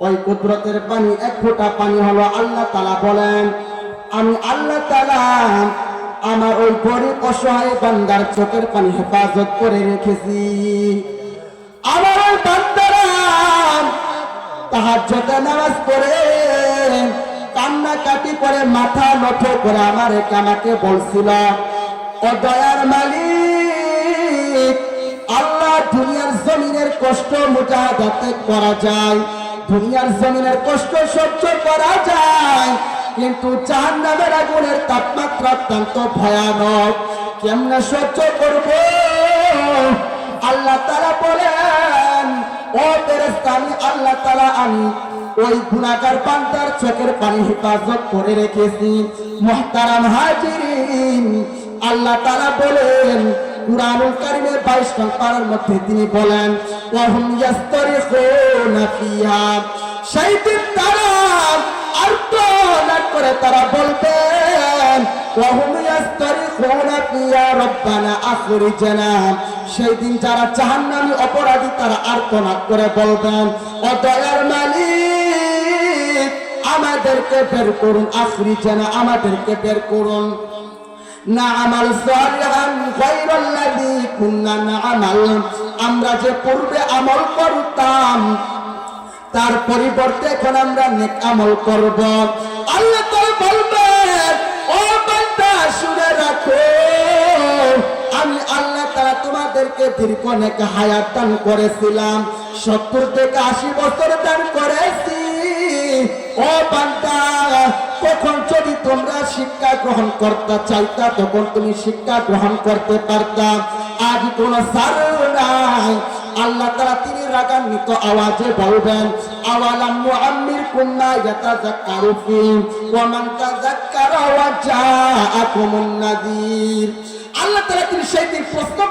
ওই কুদরতের পানি, এক ফোঁটা পানি হলো আল্লাহ তালা বলেন। আমি আল্লাহ তালা আমার ওই গরিব অসহায় বান্দার চোখের পানি হেফাজত করে রেখেছি। আমার ওই বান্দারা তাহাজ্জতে নামাজ পড়ে, কান্নাকাটি করে, মাথা নত করে আমার আমাকে বলছিল, ও দয়ার মালিক, আল্লাহ দুনিয়ার জমিনের কষ্ট মুজাহাদাতে করা যায়। দুনিয়ার জমিনের কষ্ট সহ্য করা যায়। কিন্তু চার নামের আগুনের তাপমাত্রা অত্যন্ত ভয়ানক। কেমনে সহ্য করব? আল্লাহ তারা বলেন, ও ফেরেশতা, আমি আল্লাহ তারা আমি ওই গুণাগার বান্দার চোখের পানি হেফাজত করে রেখেছি। মহতারাম হাজিরিন। আল্লাহ তারা বলেন কুরআনুল কারিমের 22 নং পারার মধ্যে তিনি বলেন, ওয়াহুম ইয়াস্তারিখুনা ফিহা। সেই দিন তারা আর্তনাদ করে তারা বলবেন, ওয়াহুম ইয়াস্তারিখুনা ফিহা রব্বানা আখরিজনা। সেই দিন যারা জাহান্নামী অপরাধী তারা আর্তনাদ করে বলবেন ও দয়ার মালিক, আমাদেরকে বের করুন, আখরিজনা আমাদেরকে বের করুন। নামাল সালিহান গায়রাল্লাযী কুননা নামাল। আমরা যে পূর্বে আমল করতাম, তার পরিবর্তে এখন আমরা নেক আমল করব। আল্লাহ তাআলা বলবেন, ও বান্দা, শুনে রাখো, আমি আল্লাহ তাআলা তোমাদেরকে দীর্ঘ নেক হায়াত দান করেছিলাম 70 থেকে 80 বছর দান করেছি। ও বান্দা তখন যদি তোমরা শিক্ষা গ্রহণ করতে চাইতা, তখন তুমি শিক্ষা গ্রহণ করতে পারতা। আজ কোন সার নাই। আল্লাহ তারা তিনি রাগান্বিত আওয়াজে বলবেন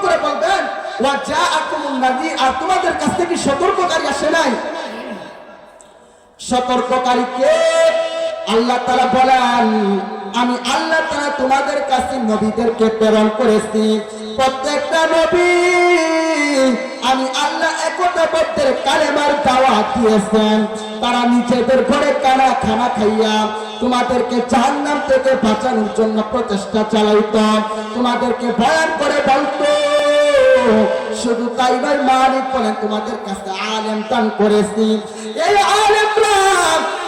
করে বলবেন সতর্ককারী আসে নাই? সতর্ককারীকে আল্লাহ তারা বলেন, আমি আল্লাহ তারা তোমাদের কাছে নবীদেরকে প্রেরণ করেছি। প্রত্যেকটা নবী, আমি আল্লাহ একতা বদ্ধের কালেমার দাওয়াত দিয়েছেন। তারা নিজেদের ঘরে কানা, খানা খাইয়া তোমাদেরকে জাহান্নাম থেকে বাঁচানোর জন্য প্রচেষ্টা চালাইত। তোমাদেরকে বয়ান করে বলতো, শুধু তাই নয় মালিক বলেন তোমাদের কাছে আলেম দান করেছি। এই আলেমরা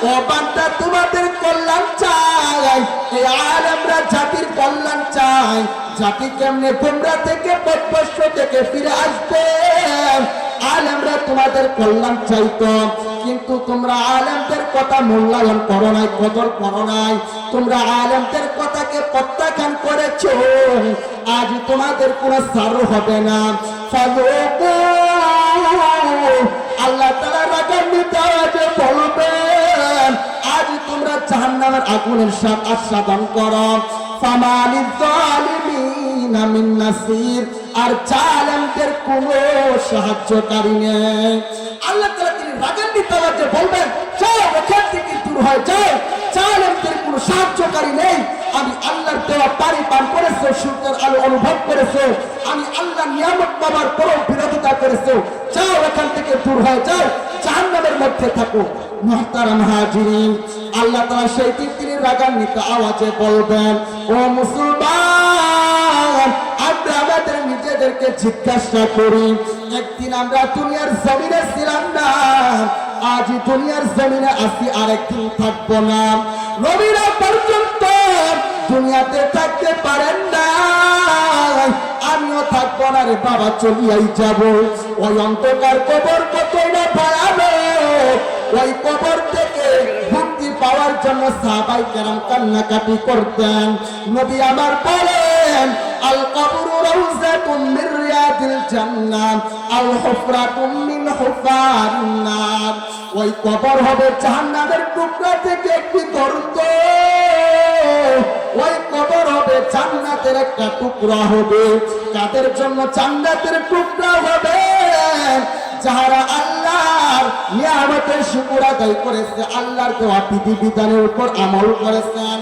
ও বান্দা, তোমাদের কল্যাণ চাই। এই আলেমরা জাতির কল্যাণ চাই। জাতি কেমনে তোমরা থেকে পথভ্রষ্ট থেকে ফিরে আসবে? তোমাদের কল্যাণ চাইতো কিন্তু তোমরা আলেমদের কথা মূল্যায়ন করো নাই কদর করো নাই। তোমরা আলেমদের কথাকে প্রত্যাখ্যান করেছ। আজ তোমাদের কোনো সারু হবে না। আল্লাহ তাআলা রাগান্বিত আগুনের স্বাদ আস্বাদন করো। আর জালেমদের কোনো সাহায্যকারী নেই। আল্লাহ তিনি রাগান্বিত আওয়াজে বলবেন, যাও এখান থেকে দূর হয়ে যাও। জালেমদের কোনো সাহায্যকারী নেই। আমি আল্লাহর দেওয়া পানি পান করেছ সূর্যের আলো অনুভব করেছ। আমি আল্লাহ নিয়ামত বাবার পরও বিরোধিতা করেছ। যাও এখান থেকে দূর হয়ে যাও। জাহান্নামের মধ্যে থাকো। মহতারাম হাজিরিন, আল্লাহ তাআলা সেই তিনি রাগান্বিত আওয়াজে বলবেন, ও মুসলমান, আমরা আমাদের নিজেদেরকে জিজ্ঞাসা করি, একদিন আমরা দুনিয়ার জমিনে ছিলাম না আজ দুনিয়ার জমিনে আসি আরেকদিন থাকব না। নবীরা পর্যন্ত দুনিয়াতে থাকতে পারেন না আমিও থাকব না রে বাবা, চলিয়াই যাব। ওই অন্ধকার কবর কতই না ভয়ানক ওই কবর থেকে মুক্তি পাওয়ার জন্য সাহাবাই কেরাম কান্নাকাটি করতেন। নবী আমার বলেন, আল কবর ওই কবর হবে থেকে ওই কবর হবে একটা টুকরা হবে। কাদের জন্য জান্নাতের টুকরা হবে? যাহারা আল্লাহর শুকুর আদায় করেছে, আল্লাহর দেওয়া উপর আমল করেছেন।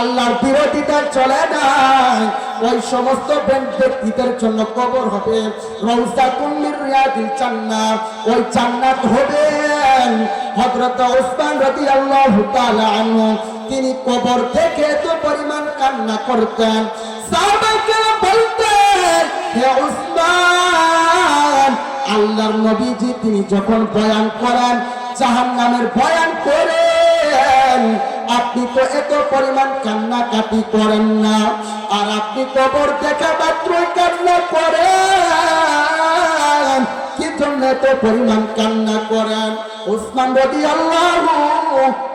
আল্লাহর বিরোধিতা চলে নাই, ওই সমস্ত ব্যক্তিদের জন্য কবর হবে। কুমির রিয়াদিল ওই হবে ওসমান তিনি কবর থেকে এত পরিমাণ কান্না করতেন। সাহাবাকে বলতেন, হে উসমান আল্লাহর নবীজি তিনি যখন বয়ান করেন, জাহান্নামের বয়ান করেন, আপনি তো এত পরিমাণ কান্নাকাটি করেন না, আর আপনি কবর দেখা মাত্রই কান্না করেন। কি জন্য এত পরিমাণ কান্না করেন? উসমান রদি আল্লাহ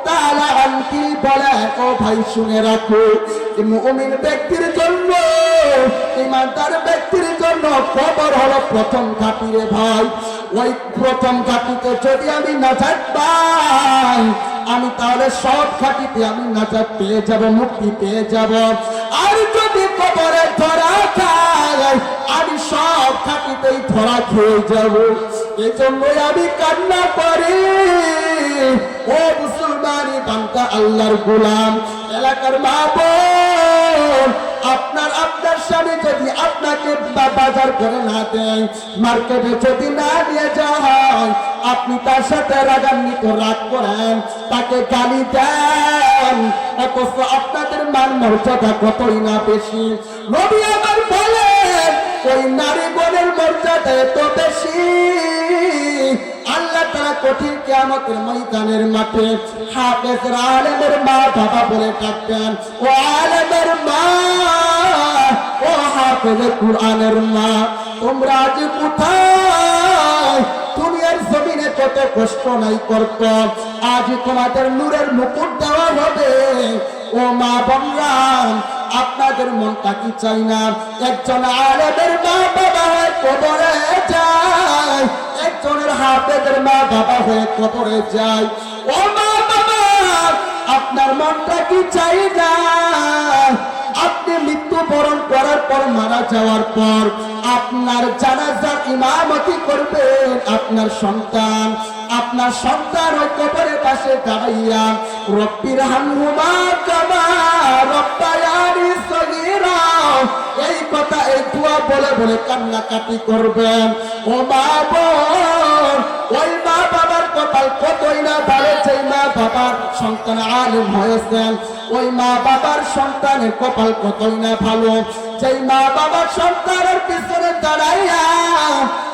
তাআলা আনকি বলেন, ও ভাই, শুনে রাখো ব্যক্তির জন্য, ইমানদার ব্যক্তির কবর হলো প্রথম ঘাটি রে ভাই। ওই প্রথম ঘাটিতে যদি আমি নাজাত পাই, আমি তাহলে সব ঘাটিতে আমি নাজাত পেয়ে যাব, মুক্তি পেয়ে যাব। আর যদি কবরে ধরা খাই আমি সব ঘাটিতেই ধরা খেয়ে যাব। এই জন্যই আমি কান্না করি। ও মুসলমানি বান্দা, আল্লাহর গোলাম, এলাকার মা আপনার আপনার স্বামী যদি আপনাকে বাজার করে না দেয় মার্কেটে যদি না নিয়ে হয় আপনি তার সাথে রাগান্বিত রাগ করেন, তাকে গালি দেন। আপনাদের মান মর্যাদা কতই না বেশি? নবী আমার বলেন, ওই নারী বোনের মর্যাদা এত বেশি। কঠিন কিয়ামতের ময়দানের মাঠে হাফেজ আলেমের মা, বাবা বলে ডাকবেন ও আলেমের মা, ও হাফেজ কুরআনের মা, তোমরা আজ কোথায়? দুনিয়ার জমিনে কত কষ্ট নাই করত, আজ তোমাদের নূরের মুকুট দেওয়া হবে। ও মা বলরাম আপনাদের মনটা কি চাই না? একজন আলেমের মা বাবা কবরে যায়। একজনের হাফেদের মা বাবা হয়ে কবরে যায়। ও মা বাবা, আপনার মনটা কি চাই না আপনি মৃত্যুবরণ করার পর, মারা যাওয়ার পর আপনার জানাজার ইমামতি করবেন। আপনার সন্তান আপনার সন্তান ওই কবরের পাশে দাঁড়াইয়া রব্বির হানহুমা কামা রব্বায়ানি সগীরা। এই কথা, এই দোয়া বলে বলে কান্নাকাটি করবেন। ও বাবার কপাল কতই না ভালো সেই মা বাবার সন্তান আলেম হয়েছেন ওই মা বাবার সন্তানের কপাল কতই না ভালো। সেই মা বাবার সন্তানের পিছনে দাঁড়াইয়া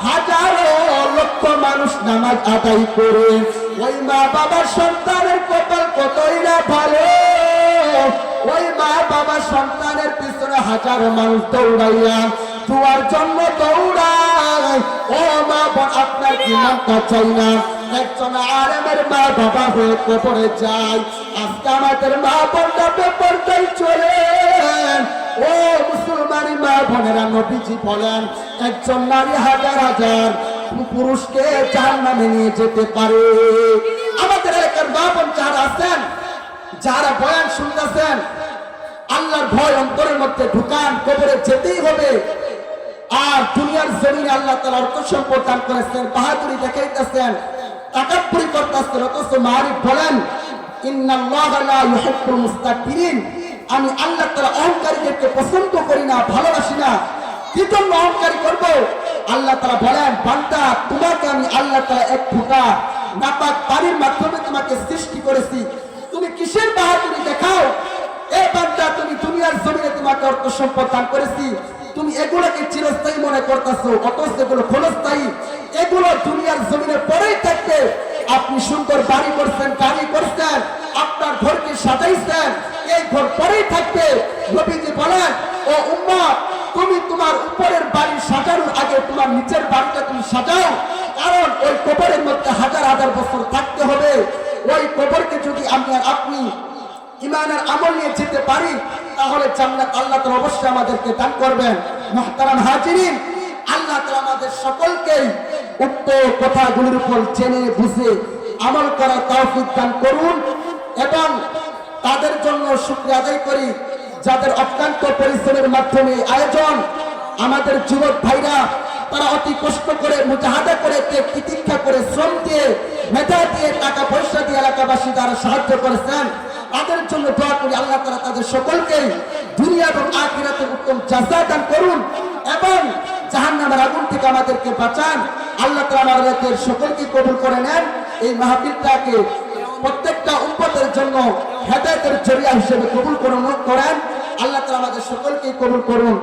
হাজারো লক্ষ মানুষ নামাজ আদায় করে, ওই মা বাবার সন্তানের কপাল কতই না ভালো। ওই মা বাবা সন্তানের পিছনে হাজারো মানুষ দৌড়াইয়া, দুয়ার জন্য দৌড়ায়, ও মা একজন নারী হাজার হাজার পুরুষকে চার নামে নিয়ে যেতে পারে আমাদের এলাকার মা বোন যারা আছেন যারা বয়ান শুনতেছেন আল্লাহর ভয় অন্তরের মধ্যে ঢুকান, কবরে যেতেই হবে। আর দুনিয়ার জমিনে আল্লাহ তালা অর্থ সম্পদ দান করেছেন, বাহাদুরি দেখাইতেছেন তাকাপুরি করতেছেন, অথচ বলেন আমি আল্লাহ তাআলা অহংকারীদেরকে পছন্দ করি না, ভালোবাসি না। অহংকারী করব? আল্লাহ তাআলা বলেন, বান্দা, তোমাকে আমি আল্লাহ তাআলা এক ফোঁটা নাপাক পানির মাধ্যমে তোমাকে সৃষ্টি করেছি। তুমি কিসের বাহাদুরি দেখাও? এ বান্দা, তুমি দুনিয়ার জমিনে তোমাকে অর্থ সম্পদ দান করেছি। তুমি এগুলোকে চিরস্থায়ী মনে করতেছো, অথচ এগুলো ক্ষণস্থায়ী। এগুলো দুনিয়ার জমিনে পরেই থাকবে। আপনি সুন্দর বাড়ি করছেন, গাড়ি করছেন, আপনার ঘরকে সাজাইছেন, এই ঘর পরেই থাকবে। নবীজি বলেন, ও উম্মা তুমি তোমার উপরের বাড়ি সাজানোর আগে তোমার নিচের বাড়িটা তুমি সাজাও। কারণ ওই কবরের মধ্যে হাজার ইমানের আমল নিয়ে যেতে পারি, তাহলে জান্নাত আল্লাহ তাআলা অবশ্যই আমাদেরকে দান করবেন। মুহতারাম হাজিরিন, আল্লাহ তাআলা আমাদের সকলকেই উক্ত কথাগুলির উপর জেনে বুঝে আমল করার তৌফিক দান করুন এবং তাদের জন্য শুকরিয়া আদায় করি যাদের অত্যন্ত পরিশ্রমের মাধ্যমে আয়োজন। আমাদের যুবক ভাইরা, তারা অতি কষ্ট করে, মুজাহাদা করে প্রতীক্ষা করে শ্রম দিয়ে, মেধা দিয়ে, টাকা পয়সা দিয়ে এলাকাবাসী যারা সাহায্য করেছেন। তাদের জন্য দোয়া করি, আল্লাহ তারা তাদের সকলকে দুনিয়া এবং আখিরাতে উত্তম চাষা দান করুন এবং জাহান্নামের আগুন থেকে আমাদেরকে বাঁচান। আল্লাহ তালা আমাদের সকলকে কবুল করে নেন। এই মাহফিলটাকে প্রত্যেকটা উম্পতের জন্য হেদায়তের জরিয়া হিসেবে কবুল করুন, করেন। আল্লাহ তালা আমাদের সকলকে কবুল করুন।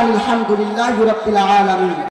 আলহামদুলিল্লাহ আখিরু